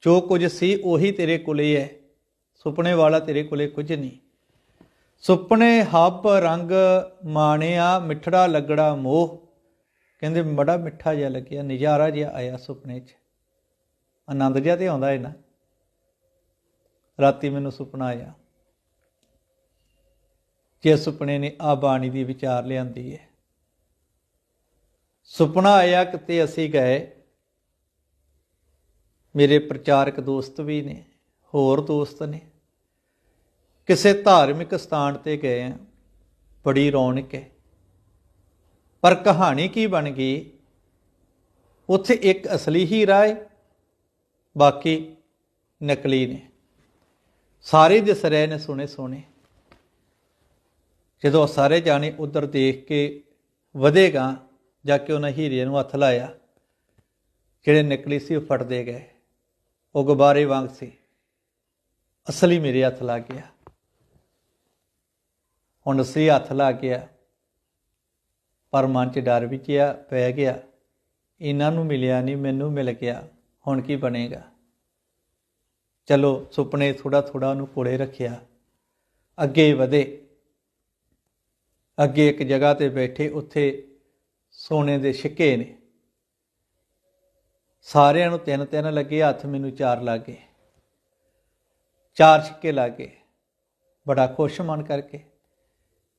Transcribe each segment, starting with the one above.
ਜੋ ਕੁਝ ਸੀ ਉਹੀ ਤੇਰੇ ਕੋਲੇ ਹੈ ਸੁਪਨੇ ਵਾਲਾ ਤੇਰੇ ਕੋਲੇ ਕੁਝ ਨਹੀਂ। ਸੁਪਨੇ ਹੱਬ ਰੰਗ ਮਾਣਿਆ, ਮਿੱਠੜਾ ਲੱਗੜਾ ਮੋਹ। ਕਹਿੰਦੇ ਬੜਾ ਮਿੱਠਾ ਜਿਹਾ ਲੱਗਿਆ, ਨਜ਼ਾਰਾ ਜਿਹਾ ਆਇਆ ਸੁਪਨੇ 'ਚ। ਆਨੰਦ ਜਿਹਾ ਤੇ ਆਉਂਦਾ ਹੈ ਨਾ। ਰਾਤੀ ਮੈਨੂੰ ਸੁਪਨਾ ਆਇਆ। ਜੇ ਸੁਪਨੇ ਨੇ ਆ ਬਾਣੀ ਦੀ ਵਿਚਾਰ ਲਿਆਂਦੀ ਹੈ ਸੁਪਨਾ ਆਇਆ ਕਿਤੇ ਅਸੀਂ ਗਏ ਮੇਰੇ ਪ੍ਰਚਾਰਕ ਦੋਸਤ ਵੀ ਨੇ, ਹੋਰ ਦੋਸਤ ਨੇ। ਕਿਸੇ ਧਾਰਮਿਕ ਸਥਾਨ ਤੇ ਗਏ ਆ, ਬੜੀ ਰੌਣਕ ਹੈ। ਪਰ ਕਹਾਣੀ ਕੀ ਬਣ ਗਈ? ਉੱਥੇ ਇੱਕ ਅਸਲੀ ਹੀਰਾ ਹੈ, ਬਾਕੀ ਨਕਲੀ ਨੇ। ਸਾਰੇ ਦਿਸ ਰਹੇ ਨੇ ਸੋਹਣੇ ਸੋਹਣੇ। ਜਦੋਂ ਸਾਰੇ ਜਾਣੇ ਉਧਰ ਦੇਖ ਕੇ ਵਧੇਗਾ, ਜਾ ਕੇ ਉਹਨਾਂ ਹੀਰੇ ਨੂੰ ਹੱਥ ਲਾਇਆ, ਜਿਹੜੇ ਨਕਲੀ ਸੀ ਉਹ ਫਟਦੇ ਗਏ। ਉਹ ਗੁਬਾਰੇ ਵਾਂਗ ਸੀ। ਅਸਲੀ ਮੇਰੇ ਹੱਥ ਲੱਗ ਗਿਆ। ਹੁਣ ਅਸਲੀ ਹੱਥ ਲੱਗ ਗਿਆ। ਪਰ ਮਨ 'ਚ ਡਰ ਵੀ ਪਿਆ ਪੈ ਗਿਆ। ਇਹਨਾਂ ਨੂੰ ਮਿਲਿਆ ਨਹੀਂ, ਮੈਨੂੰ ਮਿਲ ਗਿਆ। ਹੁਣ ਕੀ ਬਣੇਗਾ? ਚਲੋ ਸੁਪਨੇ ਥੋੜਾ ਥੋੜਾ ਉਹਨੂੰ ਕੋਲੇ ਰੱਖਿਆ। ਅੱਗੇ ਵਧੇ। ਅੱਗੇ ਇੱਕ ਜਗ੍ਹਾ ਤੇ ਬੈਠੇ, ਉੱਥੇ ਸੋਨੇ ਦੇ ਛਿੱਕੇ ਨੇ। ਸਾਰਿਆਂ ਨੂੰ ਤਿੰਨ ਤਿੰਨ ਲੱਗੇ, ਹੱਥ ਮੈਨੂੰ ਚਾਰ ਲੱਗੇ। ਚਾਰ ਛਿੱਕੇ ਲੱਗੇ। ਬੜਾ ਖੁਸ਼ ਮਨ ਕਰਕੇ।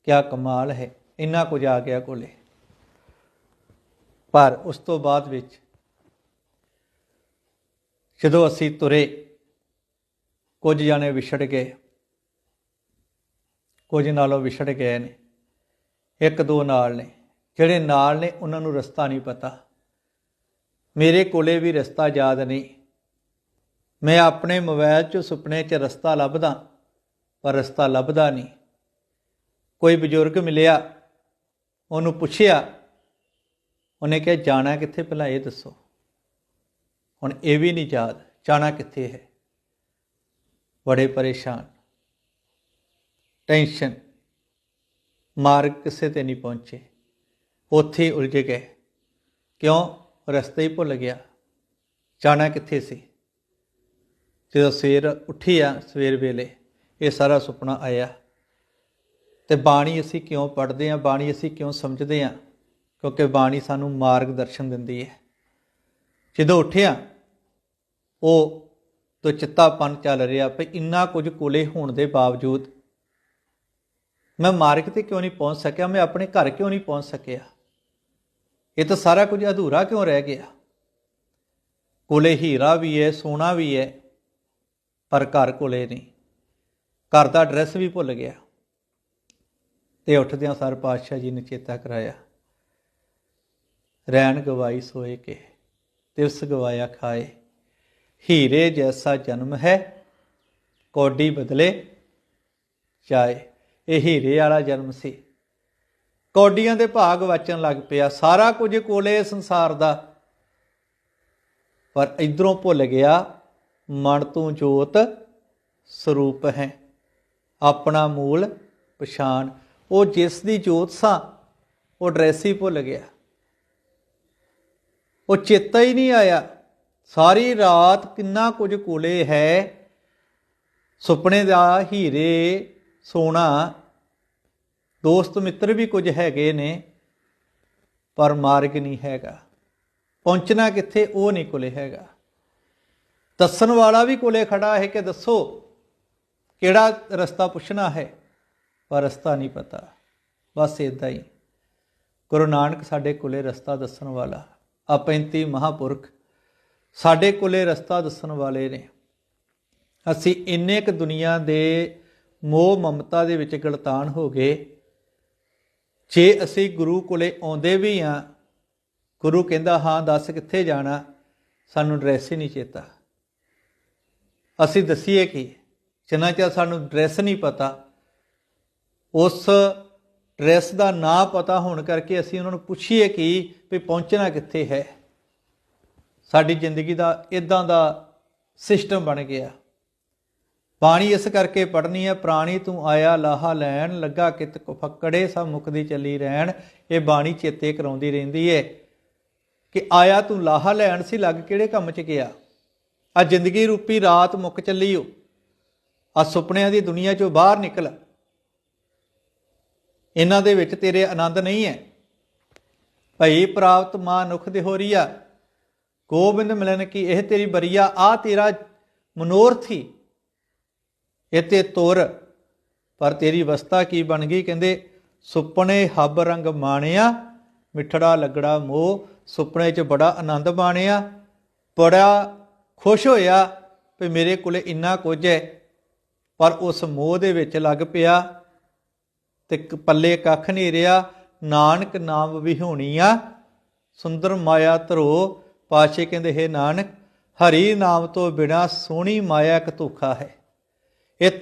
ਕਿਆ ਕਮਾਲ ਹੈ, ਇੰਨਾ ਕੁਝ ਆ ਗਿਆ ਕੋਲੇ। ਪਰ ਉਸ ਤੋਂ ਬਾਅਦ ਵਿੱਚ ਜਦੋਂ ਅਸੀਂ ਤੁਰੇ, ਕੁਝ ਜਾਣੇ ਵਿਛੜ ਗਏ। ਕੁਝ ਨਾਲੋਂ ਵਿਛੜ ਗਏ ਨੇ। ਇੱਕ ਦੋ ਨਾਲ ਨੇ, ਜਿਹੜੇ ਨਾਲ ਨੇ, ਉਹਨਾਂ ਨੂੰ ਰਸਤਾ ਨਹੀਂ ਪਤਾ। ਮੇਰੇ ਕੋਲੇ ਵੀ ਰਸਤਾ ਯਾਦ ਨਹੀਂ। ਮੈਂ ਆਪਣੇ ਮੋਬਾਈਲ 'ਚ ਸੁਪਨੇ 'ਚ ਰਸਤਾ ਲੱਭਦਾ, ਪਰ ਰਸਤਾ ਲੱਭਦਾ ਨਹੀਂ। ਕੋਈ ਬਜ਼ੁਰਗ ਮਿਲਿਆ, ਉਹਨੂੰ ਪੁੱਛਿਆ, ਉਹਨੇ ਕਿਹਾ, ਜਾਣਾ ਕਿੱਥੇ ਪਹਿਲਾਂ ਇਹ ਦੱਸੋ? ਹੁਣ ਇਹ ਵੀ ਨਹੀਂ ਯਾਦ, ਜਾਣਾ ਕਿੱਥੇ ਹੈ? ਬੜੇ ਪਰੇਸ਼ਾਨ। ਟੈਨਸ਼ਨ। ਮਾਰਗ ਕਿਸੇ ਤੇ ਨਹੀਂ ਪਹੁੰਚੇ। ਉੱਥੇ ਉਲਝ ਗਏ। ਕਿਉਂ? ਰਸਤਾ ਹੀ ਭੁੱਲ ਗਿਆ। ਜਾਣਾ ਕਿੱਥੇ ਸੀ? ਜਦੋਂ ਸਵੇਰ ਉੱਠੀ ਆ ਸਵੇਰ ਵੇਲੇ, ਇਹ ਸਾਰਾ ਸੁਪਨਾ ਆਇਆ। ਤੇ ਬਾਣੀ ਅਸੀਂ ਕਿਉਂ ਪੜ੍ਹਦੇ ਹਾਂ? ਬਾਣੀ ਅਸੀਂ ਕਿਉਂ ਸਮਝਦੇ ਹਾਂ? ਕਿਉਂਕਿ ਬਾਣੀ ਸਾਨੂੰ ਮਾਰਗਦਰਸ਼ਨ ਦਿੰਦੀ ਹੈ। ਜਦੋਂ ਉੱਠਿਆ, ਉਹ ਤੋਂ ਚਿੱਤਾਪਨ ਚੱਲ ਰਿਹਾ, ਭਈ ਇੰਨਾ ਕੁਝ ਕੋਲੇ ਹੋਣ ਦੇ ਬਾਵਜੂਦ ਮੈਂ ਮਾਰਗ ਤੇ ਕਿਉਂ ਨਹੀਂ ਪਹੁੰਚ ਸਕਿਆ? ਮੈਂ ਆਪਣੇ ਘਰ ਕਿਉਂ ਨਹੀਂ ਪਹੁੰਚ ਸਕਿਆ? ਇਹ ਤਾਂ ਸਾਰਾ ਕੁਝ ਅਧੂਰਾ ਕਿਉਂ ਰਹਿ ਗਿਆ? ਕੋਲੇ ਹੀਰਾ ਵੀ ਹੈ, ਸੋਨਾ ਵੀ ਹੈ, ਪਰ ਘਰ ਕੋਲੇ ਨਹੀਂ। ਘਰ ਦਾ ਐਡਰੈਸ ਵੀ ਭੁੱਲ ਗਿਆ। ਤੇ ਉੱਠਦਿਆਂ ਸਰ ਪਾਤਸ਼ਾਹ ਜੀ ਨੇ ਚੇਤਾ ਕਰਾਇਆ ਰੈਣ ਗਵਾਈ ਸੋਏ ਕੇ, ਤਿਵਸ ਗਵਾਇਆ ਖਾਏ। ਹੀਰੇ ਜੈਸਾ ਜਨਮ ਹੈ, ਕੋਡੀ ਬਦਲੇ ਚਾਏ। ਇਹ ਹੀਰੇ ਵਾਲਾ ਜਨਮ ਸੀ। ਕੌਡੀਆਂ ਦੇ ਭਾਗ ਵਾਚਣ ਲੱਗ ਪਿਆ। ਸਾਰਾ ਕੁਝ ਕੋਲੇ ਸੰਸਾਰ ਦਾ। ਪਰ ਇਧਰੋਂ ਭੁੱਲ ਗਿਆ, ਮਨ ਤੋਂ ਜੋਤ ਸਰੂਪ ਹੈ। ਆਪਣਾ ਮੂਲ ਪਛਾਣ। ਉਹ ਜਿਸ ਦੀ ਜੋਤ ਸਾਂ, ਉਹ ਡਰੈਸ ਹੀ ਭੁੱਲ ਗਿਆ। ਉਹ ਚੇਤਾ ਹੀ ਨਹੀਂ ਆਇਆ, ਸਾਰੀ ਰਾਤ ਕਿੰਨਾ ਕੁਝ ਕੋਲੇ ਹੈ। ਸੁਪਨੇ ਦਾ ਹੀਰੇ ਸੋਨਾ ਦੋਸਤ ਮਿੱਤਰ ਵੀ ਕੁਝ ਹੈਗੇ ਨੇ, ਪਰ ਮਾਰਗ ਨਹੀਂ ਹੈਗਾ। ਪਹੁੰਚਣਾ ਕਿੱਥੇ, ਉਹ ਨਹੀਂ ਕੋਲੇ ਹੈਗਾ। ਦੱਸਣ ਵਾਲਾ ਵੀ ਕੋਲੇ ਖੜਾ ਹੈ ਕਿ ਦੱਸੋ, ਕਿਹੜਾ ਰਸਤਾ ਪੁੱਛਣਾ ਹੈ? ਪਰ ਰਸਤਾ ਨਹੀਂ ਪਤਾ। ਬਸ ਇਦਾਂ ਹੀ। ਗੁਰੂ ਨਾਨਕ ਸਾਡੇ ਕੋਲੇ ਰਸਤਾ ਦੱਸਣ ਵਾਲਾ ਆ 35 ਮਹਾਪੁਰਖ ਸਾਡੇ ਕੋਲੇ ਰਸਤਾ ਦੱਸਣ ਵਾਲੇ ਨੇ। ਅਸੀਂ ਇੰਨੇ ਕ ਦੁਨੀਆ ਦੇ ਮੋਹ ਮਮਤਾ ਦੇ ਵਿੱਚ ਗਲਤਾਨ ਹੋ ਗਏ ਜੇ ਅਸੀਂ ਗੁਰੂ ਕੋਲੇ ਆਉਂਦੇ ਵੀ ਆ ਗੁਰੂ ਕਹਿੰਦਾ, ਹਾਂ, ਦੱਸ ਕਿੱਥੇ ਜਾਣਾ? ਸਾਨੂੰ ਡਰੈਸ ਹੀ ਨਹੀਂ ਚੇਤਾ। ਅਸੀਂ ਦਸੀਏ ਕਿ? ਜਿੰਨਾ ਚਿਰ ਸਾਨੂੰ ਡਰੈਸ ਨਹੀਂ ਪਤਾ, ਉਸ ਡਰੈਸ ਦਾ ਨਾਂ ਪਤਾ ਹੋਣ ਕਰਕੇ ਅਸੀਂ ਉਹਨਾਂ ਨੂੰ ਪੁੱਛੀਏ ਕਿ ਵੀ ਪਹੁੰਚਣਾ ਕਿੱਥੇ ਹੈ। ਸਾਡੀ ਜ਼ਿੰਦਗੀ ਦਾ ਇਦਾਂ ਦਾ ਸਿਸਟਮ ਬਣ ਗਿਆ। ਬਾਣੀ ਇਸ ਕਰਕੇ ਪੜਨੀ ਹੈ, ਪ੍ਰਾਣੀ ਤੂੰ ਆਇਆ ਲਾਹਾ ਲੈਣ, ਲੱਗਾ ਕਿਤ ਫੱਕੜੇ, ਸਭ ਮੁਕਦੀ ਚੱਲੀ ਰਹਿਣ। ਇਹ ਬਾਣੀ ਚੇਤੇ ਕਰਾਉਂਦੀ ਰਹਿੰਦੀ ਹੈ ਕਿ ਆਇਆ ਤੂੰ ਲਾਹਾ ਲੈਣ ਸੀ, ਲੱਗ ਕਿਹੜੇ ਕੰਮ 'ਚ ਗਿਆ? ਆ ਜ਼ਿੰਦਗੀ ਰੂਪੀ ਰਾਤ ਮੁੱਕ ਚੱਲੀ ਓ ਆ ਸੁਪਨਿਆਂ ਦੀ ਦੁਨੀਆ ਚੋਂ ਬਾਹਰ ਨਿਕਲ। ਇਹਨਾਂ ਦੇ ਵਿੱਚ ਤੇਰੇ ਆਨੰਦ ਨਹੀਂ ਹੈ। ਭਈ ਪ੍ਰਾਪਤ ਮਾਨੁਖ ਦੇ ਹੋ ਰੀਆ ਗੋਬਿੰਦ ਮਿਲਨ ਕੀ ਇਹ ਤੇਰੀ ਬਰੀਆ, ਆ ਤੇਰਾ ਮਨੋਰਥੀ। ਇਤੇ ਤੁਰ, ਪਰ ਤੇਰੀ ਅਵਸਥਾ ਕੀ ਬਣ ਗਈ? ਕਹਿੰਦੇ, ਸੁਪਨੇ ਹੱਬ ਰੰਗ ਮਾਣਿਆ, ਮਿੱਠੜਾ ਲੱਗੜਾ ਮੋਹ, ਸੁਪਨੇ 'ਚ ਬੜਾ ਆਨੰਦ ਮਾਣਿਆ। ਬੜਾ ਖੁਸ਼ ਹੋਇਆ ਵੀ ਮੇਰੇ ਕੋਲੇ ਇੰਨਾ ਕੁਝ ਹੈ, ਪਰ ਉਸ ਮੋਹ ਦੇ ਵਿੱਚ ਲੱਗ ਪਿਆ ਤੇ ਪੱਲੇ ਕੱਖ ਨਹੀਂ ਰਿਹਾ। ਨਾਨਕ ਨਾਮ ਵਿਹੋਣੀ ਆ ਸੁੰਦਰ ਮਾਇਆ ਧਰੋ। ਪਾਸ਼ੇ ਕਹਿੰਦੇ, ਹੈ ਨਾਨਕ, ਹਰੀ ਨਾਮ ਤੋਂ ਬਿਨਾ ਸੋਹਣੀ ਮਾਇਆ ਇੱਕ ਧੋਖਾ ਹੈ। ਇਹ ਧੋ-